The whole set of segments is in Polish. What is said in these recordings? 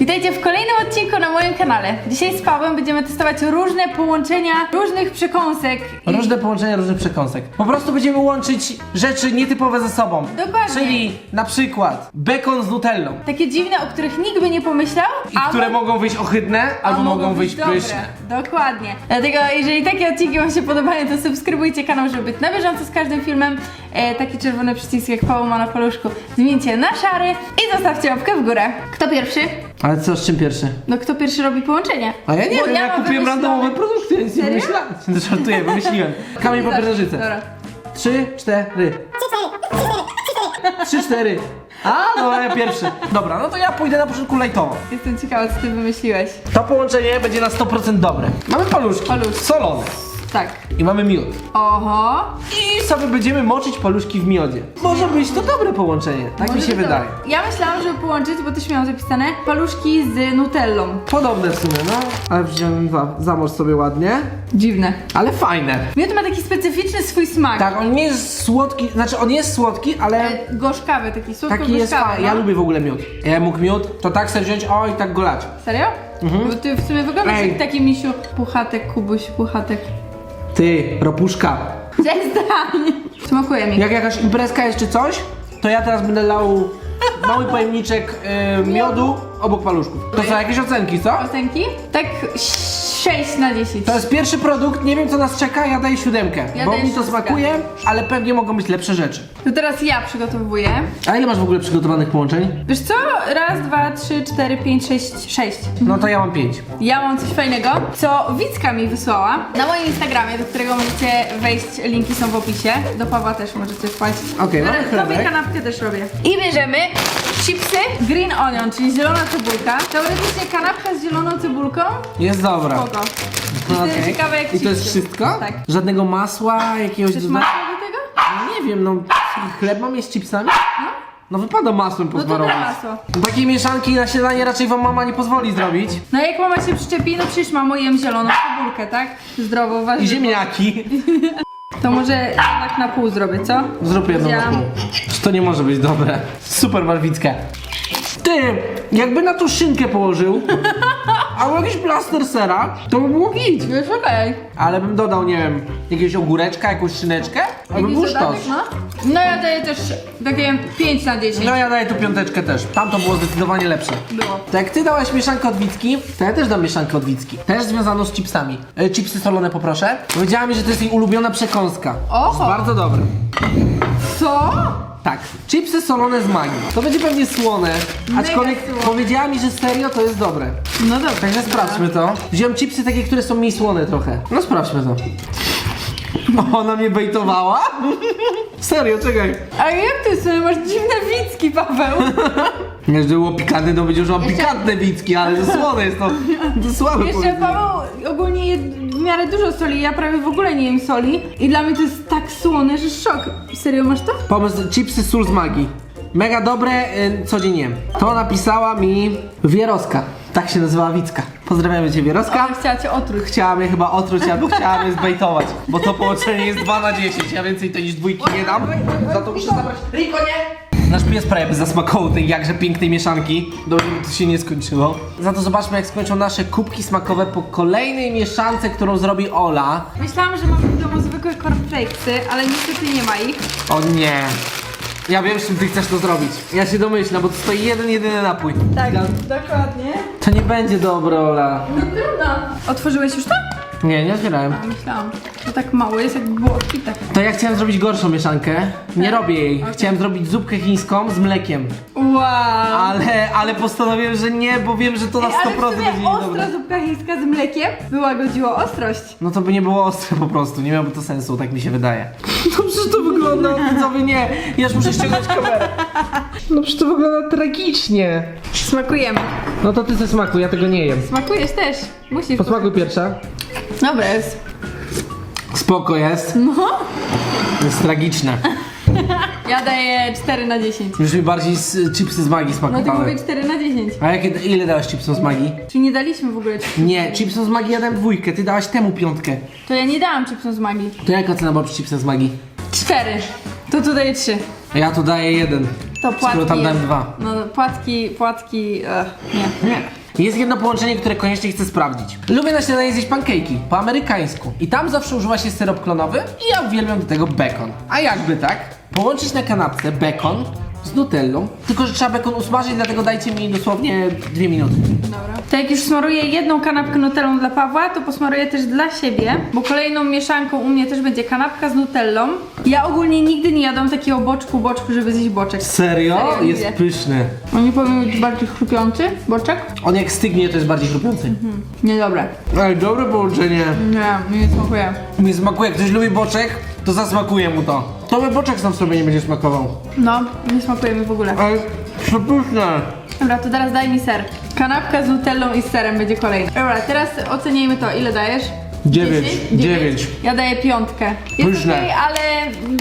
Witajcie w kolejnym odcinku na moim kanale. Dzisiaj z Pawłem będziemy testować różne połączenia różnych przekąsek. I- Różne połączenia różnych przekąsek. Po prostu będziemy łączyć rzeczy nietypowe ze sobą. Dokładnie. Czyli na przykład bekon z nutellą. Takie dziwne, o których nikt by nie pomyślał, I które mogą wyjść ohydne, albo mogą wyjść pyszne. Dokładnie. Dlatego jeżeli takie odcinki Wam się podobają, to subskrybujcie kanał, żeby być na bieżąco z każdym filmem. E, taki czerwony przycisk jak Paweł ma na paluszku. Zmieńcie na szary i zostawcie łapkę w górę. Kto pierwszy? Ale co, z czym pierwszy? No kto pierwszy robi połączenie? A ja nie Bo wiem, ja, mam kupiłem wymyślone- randomowe produkty, więc nie Serio? wymyślałem. No, Żartuję, wymyśliłem. Kamień, papier, nożyce. Dobra. Trzy, cztery. Trzy, cztery. A, dobra, ja pierwszy. Dobra, no to ja pójdę na początku lajtowo. Jestem ciekawa, co ty wymyśliłeś. To połączenie będzie na 100% dobre. Mamy paluszki. Paluszki. Solone. Tak. I mamy miód. Oho. I sobie będziemy moczyć paluszki w miodzie. Może być to dobre połączenie, tak mi Może się by wydaje. Ja myślałam, żeby połączyć, bo też miałam zapisane, paluszki z nutellą. Podobne w sumie, no. Ale wziąłem dwa. Zamocz sobie ładnie. Dziwne. Ale fajne. Miód ma taki specyficzny swój smak. Tak, on nie jest słodki, znaczy on jest słodki, ale E, Gorzkawy, taki słodko taki jest gorzkawy, fajny. Ja lubię w ogóle miód. Ja mógł miód, to tak chcę wziąć, o i tak go lać. Serio? Bo ty w sumie wyglądasz Ej. jak taki misiu puchatek, kubuś puchatek. Ty, ropuszka. Przestań! Smakuje mi. Jak jakaś imprezka jest czy coś, to ja teraz będę lał mały pojemniczek y, miodu obok paluszków. To są jakieś ocenki, co? Ocenki? Tak 6 na 10. To jest pierwszy produkt, nie wiem co nas czeka, ja daję siódemkę. Ja bo daję mi to szóstkę. smakuje, ale pewnie mogą być lepsze rzeczy. To teraz ja przygotowuję. A ile masz w ogóle przygotowanych połączeń? Wiesz co? Raz, dwa, trzy, cztery, pięć, sześć, sześć. No to ja mam pięć. Ja mam coś fajnego, co Wicka mi wysłała na moim Instagramie, do którego możecie wejść, linki są w opisie. Do Pawła też możecie wpaść. Okej, mamy Ale Tobie chlebek. kanapkę też robię. I bierzemy chipsy Green Onion, czyli zielona cebulka. Teoretycznie kanapka z zieloną cebulką. Jest dobra. Spoko. No, Jestem okej. ciekawa, jak I to jest chipsy. wszystko? Tak. Żadnego masła, jakiegoś... Chcesz masło do tego? No Nie wiem, no chleb mam jeść z chipsami? No wypada masłem No to posmarować. daj masło. Takiej mieszanki na śniadanie raczej wam mama nie pozwoli zrobić. No jak mama się przyczepi, no przecież mamo jem zieloną cebulkę, tak? Zdrowo, I ziemniaki. To może jednak na pół zrobię, co? Zrób jedną na Wzięłam. pół. To nie może być dobre? Super Marwicka. Ty, jakby na to szynkę położył, albo jakiś plaster sera, to by było git. Już okej. Ale bym dodał, nie wiem, jakiegoś ogóreczka, jakąś szyneczkę, albo Jakiś był dodatek, no? No ja daję też takie 5 na 10. No ja daję tu piąteczkę też. Tam to było zdecydowanie lepsze. Było. To jak ty dałaś mieszankę od Wicki, to ja też dam mieszankę od Wicki. Też związaną z chipsami. E, chipsy solone poproszę. Powiedziała mi, że to jest jej ulubiona przekąska. Oho. Jest bardzo dobre. Co? Tak, chipsy solone z magii. To będzie pewnie słone, aczkolwiek słone. powiedziała mi, że serio to jest dobre. No dobra. Także sprawdźmy to. Wziąłem chipsy takie, które są mniej słone trochę. No sprawdźmy to. Ona mnie bejtowała? Serio, czekaj. A jak ty sobie masz dziwne wicki, Paweł? Nie, że było pikantne, to będzie, że mam pikantne wicki, ale to słone jest to. To słabe Jeszcze powiedzenie. Paweł ogólnie je w miarę dużo soli, ja prawie w ogóle nie jem soli i dla mnie to jest tak słone, że szok. Serio masz to? Pomysł chipsy sól z magii. Mega dobre, y, codziennie jem. To napisała mi Wieroska. Tak się nazywała Wicka. Pozdrawiamy cię Wieroska. Ja chciała cię otruć. Chciała mnie chyba otruć albo chciała mnie zbejtować, bo to połączenie jest 2 na 10. Ja więcej to niż dwójki nie dam. Za to muszę zabrać. Riko, nie! Nasz pies prawie by zasmakował tej jakże pięknej mieszanki. Dobrze by to się nie skończyło. Za to zobaczmy jak skończą nasze kubki smakowe po kolejnej mieszance, którą zrobi Ola. Myślałam, że mam w domu zwykłe cornflakesy, ale niestety nie ma ich. O nie. Ja wiem, z czym ty chcesz to zrobić. Ja się domyślam, bo to stoi jeden, jedyny napój. Tak, dokładnie. To nie będzie dobre, Ola. No trudno. Otworzyłeś już to? Nie, nie otwierałem. A, myślałam. To tak mało jest, jakby było odpite. To ja chciałem zrobić gorszą mieszankę. Nie robię jej. Chciałem zrobić zupkę chińską z mlekiem. Wow. Ale, ale postanowiłem, że nie, bo wiem, że to na 100% Ale w będzie sumie niedobre. ostra zupka chińska z mlekiem wyłagodziło ostrość. No to by nie było ostre po prostu, nie miałoby to sensu, tak mi się wydaje. No przecież to wygląda, widzowie, nie. Ja już muszę ściągnąć kamerę. No przecież to wygląda tragicznie. Smakujemy. No to ty ze smaku, ja tego nie jem. Smakujesz też. Musisz. Posmakuj pierwsza. Dobra jest. Spoko jest. No. Jest tragiczne. Ja daję 4 na 10. Już mi bardziej z, chipsy z magii No to mówię smakowały. 4 na 10. A jakie, ile dałaś chipsom z magii? Czyli nie daliśmy w ogóle. Nie, chipsom z magii ja dałem dwójkę, ty dałaś temu piątkę. To ja nie dałam chipsów z magii. To jaka cena była przy chipsach z magii? 4. To tu daję 3. Ja tu daję jeden. To płatki. Skoro tam dałem dwa. No płatki, płatki, ech, nie, nie. Jest jedno połączenie, które koniecznie chcę sprawdzić. Lubię na śniadanie zjeść pancake'i, po amerykańsku. I tam zawsze używa się syrop klonowy i ja uwielbiam do tego bekon. A jakby tak, połączyć na kanapce bekon z nutellą, tylko że trzeba bekon usmażyć, dlatego dajcie mi dosłownie dwie minuty. Dobra. To jak już smaruję jedną kanapkę nutellą dla Pawła, to posmaruję też dla siebie, bo kolejną mieszanką u mnie też będzie kanapka z nutellą. Ja ogólnie nigdy nie jadłam takiego boczku, boczku, żeby zjeść boczek. Serio? Serio, Jest pyszny. On nie powinien być bardziej chrupiący, boczek? On jak stygnie, to jest bardziej chrupiący. Niedobre. Ale dobre połączenie. Nie, mi nie smakuje. Mi smakuje, jak ktoś lubi boczek, to zasmakuje mu to. To by boczek sam sobie nie będzie smakował. No, nie smakuje mi w ogóle. Ale przepyszne. Dobra, to teraz daj mi ser. Kanapka z nutellą i z serem będzie kolejna. Dobra, teraz oceniajmy to. Ile dajesz? Dziewięć. Dziesięć? Dziewięć. Ja daję piątkę. Jest Pyszne. okej, ale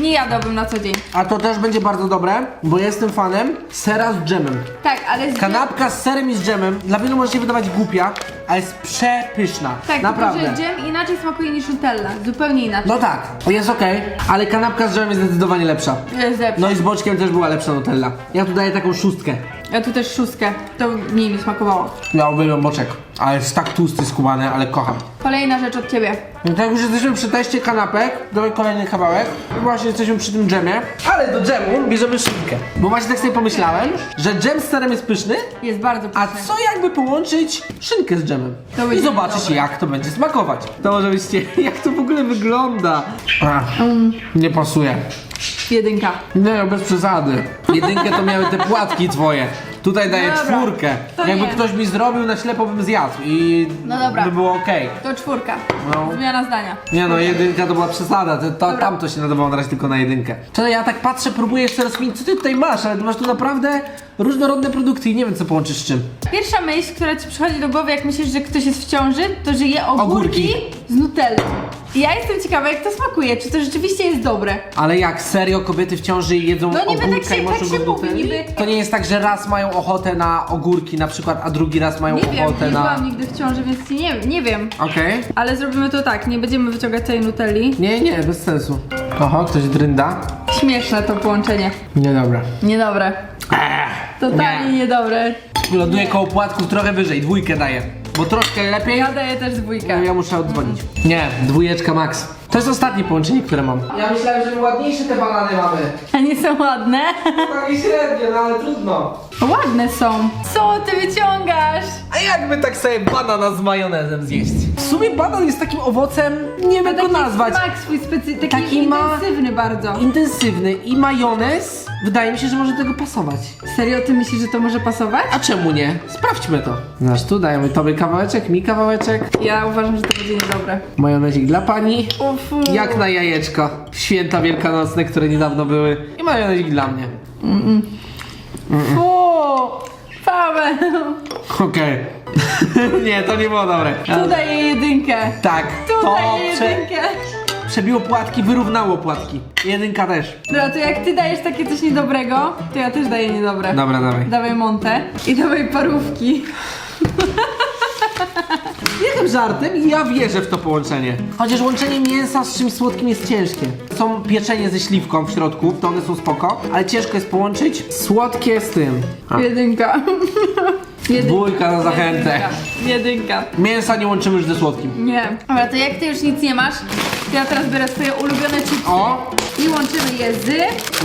nie jadłbym na co dzień. A to też będzie bardzo dobre, bo jestem fanem sera z dżemem. Tak, ale z Kanapka z serem i z dżemem dla wielu może się wydawać głupia, a jest przepyszna. Tak, Naprawdę. tylko że dżem inaczej smakuje niż nutella. Zupełnie inaczej. No tak, jest okej, ale kanapka z dżemem jest zdecydowanie lepsza. Jest lepsze. No i z boczkiem też była lepsza Nutella. Ja tu daję taką szóstkę. Ja tu też szóstkę. To mniej mi smakowało. Ja uwielbiam boczek, ale jest tak tłusty, skubany, ale kocham. Kolejna rzecz od ciebie. No to jak już jesteśmy przy teście kanapek, dawaj kolejny kawałek. I właśnie jesteśmy przy tym dżemie. Ale do dżemu bierzemy szynkę. Bo właśnie tak sobie pomyślałem, że dżem z serem jest pyszny, Jest bardzo a pyszny. co jakby połączyć szynkę z dżemem? To I będzie zobaczysz dobre. jak to będzie smakować. To może byście, jak to w ogóle wygląda. Ach, nie pasuje. Jedynka. Nie, bez przesady. Jedynkę to miały te płatki twoje. Tutaj daję Dobra, czwórkę. to Jakby nie. ktoś mi zrobił na ślepo bym zjadł i No dobra. by było okej. To czwórka. No. Zmiana zdania. Nie no, jedynka to była przesada, to, to, Dobra. tam to się nadawało na razie tylko na jedynkę. Czekaj, ja tak patrzę, próbuję jeszcze rozkminić, co ty tutaj masz, ale ty masz tu naprawdę różnorodne produkty i nie wiem co połączysz z czym. Pierwsza myśl, która ci przychodzi do głowy, jak myślisz, że ktoś jest w ciąży, to że je ogórki, Ogórki. z nutellą. Ja jestem ciekawa, jak to smakuje. Czy to rzeczywiście jest dobre? Ale jak, serio kobiety w ciąży jedzą No niby ogórka tak się- i moczą tak go się mówi, niby. To nie jest tak, że raz mają ochotę na ogórki na przykład, a drugi raz mają Nie wiem, ochotę nie na... byłam nigdy w ciąży, więc nie, nie wiem. Okej. Ale zrobimy to tak, nie będziemy wyciągać całej nutelli. Nie, nie, bez sensu. Oho, ktoś drynda? Śmieszne to połączenie. Niedobre. Niedobre. Totalnie Nie. niedobre. Ląduję koło płatków trochę wyżej, dwójkę daję. Bo troszkę lepiej, Ja daję też dwójkę. ja muszę oddzwonić. Nie, dwójeczka max. To jest ostatnie połączenie, które mam. Ja myślałem, że ładniejsze te banany mamy. A nie są ładne? Takie średnie, no ale trudno. Ładne są. Co ty wyciągasz? A jakby tak sobie banana z majonezem zjeść? W sumie banan jest takim owocem, nie wiem go Taki nazwać. smak swój specy... taki, Taki ma- intensywny bardzo. Intensywny i majonez, wydaje mi się, że może do tego pasować. Serio, ty myślisz, że to może pasować? A czemu nie? Sprawdźmy to. Znasz, tu dajemy tobie kawałeczek, mi kawałeczek. Ja uważam, że to będzie niedobre. Majonezik dla pani. Ufu. Jak na jajeczko. Święta wielkanocne, które niedawno były. I majonezik dla mnie. Fu! Paweł! Okej. nie, to nie było dobre. Tu daję jedynkę. Tak, Tu to daję prze, jedynkę. przebiło płatki, wyrównało płatki. Jedynka też. Dobra, to jak ty dajesz takie coś niedobrego, to ja też daję niedobre. Dobra, dawaj. Dawaj montę i dawaj parówki. Jednym żartem i ja wierzę w to połączenie. Chociaż łączenie mięsa z czymś słodkim jest ciężkie. Są pieczenie ze śliwką w środku, to one są spoko, ale ciężko jest połączyć słodkie z tym. A. Jedynka. Jedynka. Dwójka na zachętę. Jedynka. Jedynka. Mięsa nie łączymy już ze słodkim. Nie. Dobra, to jak ty już nic nie masz, ja teraz biorę swoje ulubione chipsy O! i łączymy je z...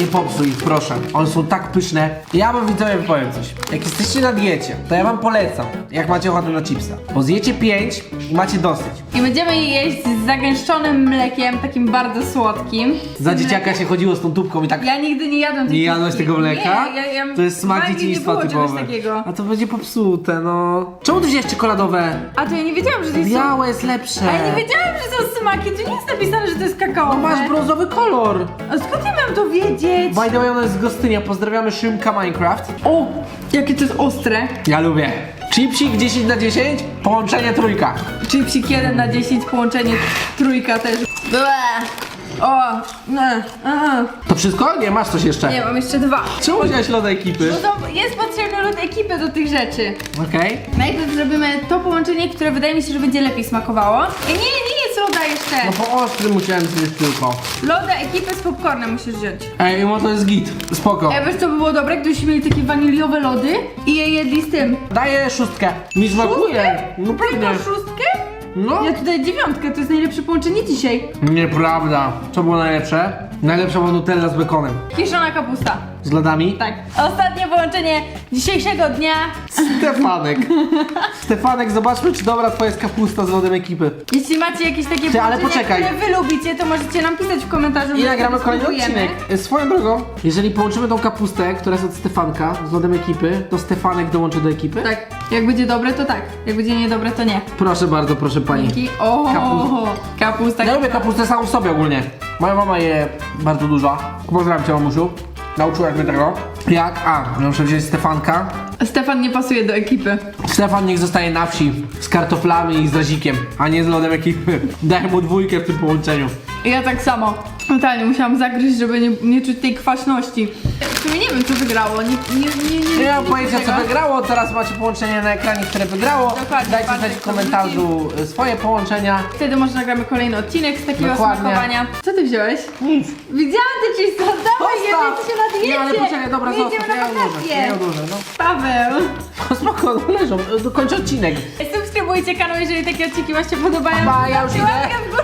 Nie popsuj ich, proszę. One są tak pyszne. Ja wam widzowie powiem coś. Jak jesteście na diecie, to ja wam polecam, jak macie ochotę na chipsa. Bo zjecie pięć i macie dosyć. I będziemy je jeść z zagęszczonym mlekiem, takim bardzo słodkim. Za dzieciaka się chodziło z tą tubką i tak... Ja nigdy nie jadłam tej Nie jadłeś tego mleka? Nie, ja, ja, To jest smak dzieciństwa nie było typowy. czegoś takiego. A to będzie popsute, no. Czemu tu wziąłeś czekoladowe? A to ja nie wiedziałam, że to jest... Białe jest lepsze. A ja nie wiedziałam, że są smaki, tu nie jest napisane, że to jest kakao. No masz brązowy kolor. A skąd ja mam to wiedzieć? By the way, ona jest z Gostynia. Pozdrawiamy Szymka Minecraft. O, jakie to jest ostre. Ja lubię. Chipsik 10 na 10, połączenie trójka. Chipsik 1 na 10, połączenie trójka też. Ble. O, nie, aha. To wszystko? Nie, masz coś jeszcze. Nie, mam jeszcze dwa. Czemu wziąłeś loda ekipy? No to jest potrzebny lód ekipy do tych rzeczy. Okej. Najpierw zrobimy to połączenie, które wydaje mi się, że będzie lepiej smakowało. I nie, No po ostrym musiałem zjeść tylko. Loda ekipy z popcornem musisz wziąć. Ej, no to jest git. Spoko. Ej, wiesz co by było dobre, gdybyśmy mieli takie waniliowe lody i je jedli z tym. Daję szóstkę. Mi smakuje. No pewnie. masz szóstkę? No. Ja tutaj dziewiątkę, to jest najlepsze połączenie dzisiaj. Nieprawda. Co było najlepsze? Najlepsza była Nutella z bekonem. Kiszona kapusta. Z lodami? Tak. Ostatnie połączenie dzisiejszego dnia. Stefanek. Stefanek, zobaczmy, czy dobra twoja jest kapusta z lodem ekipy. Jeśli macie jakieś takie Ty, ale połączenia, poczekaj. które wy lubicie, to możecie nam pisać w komentarzu. I my nagramy kolejny spróbujemy. odcinek. E, Swoją drogą, jeżeli połączymy tą kapustę, która jest od Stefanka, z lodem ekipy, to Stefanek dołączy do ekipy? Tak. Jak będzie dobre, to tak. Jak będzie niedobre, to nie. Proszę bardzo, proszę pani. Dzięki. O, Kapust- kapusta. Ja lubię kapustę samą w sobie ogólnie. Moja mama je bardzo dużo. Pozdrawiam cię, mamusiu. Nauczyłaś mnie tego. Jak? A, muszę wziąć Stefanka. Stefan nie pasuje do ekipy. Stefan niech zostaje na wsi z kartoflami i z razikiem, a nie z lodem ekipy. Daj mu dwójkę w tym połączeniu. Ja tak samo. Totalnie musiałam zagryźć, żeby nie, nie czuć tej kwaśności. W sumie nie wiem, co wygrało. Nie, nie, nie, nie, Nie pojęcia co wygrało, teraz macie połączenie na ekranie, które wygrało. Dokładnie, Dajcie znać w komentarzu swoje połączenia. Wtedy może nagramy kolejny odcinek z takiego Dokładnie. smakowania. Co ty wziąłeś? Nic. Widziałam te cheese dawaj, Zostaw. jemy się na diecie. Nie, ale poczekaj, dobra, Jedziemy zostaw, ja odłożę, wakacje. ja odłożę, no. Paweł. No spoko, no leżą, dokończę odcinek. Subskrybujcie kanał, jeżeli takie odcinki wam się podobają. Pa, ja już idę. łapkę w górę.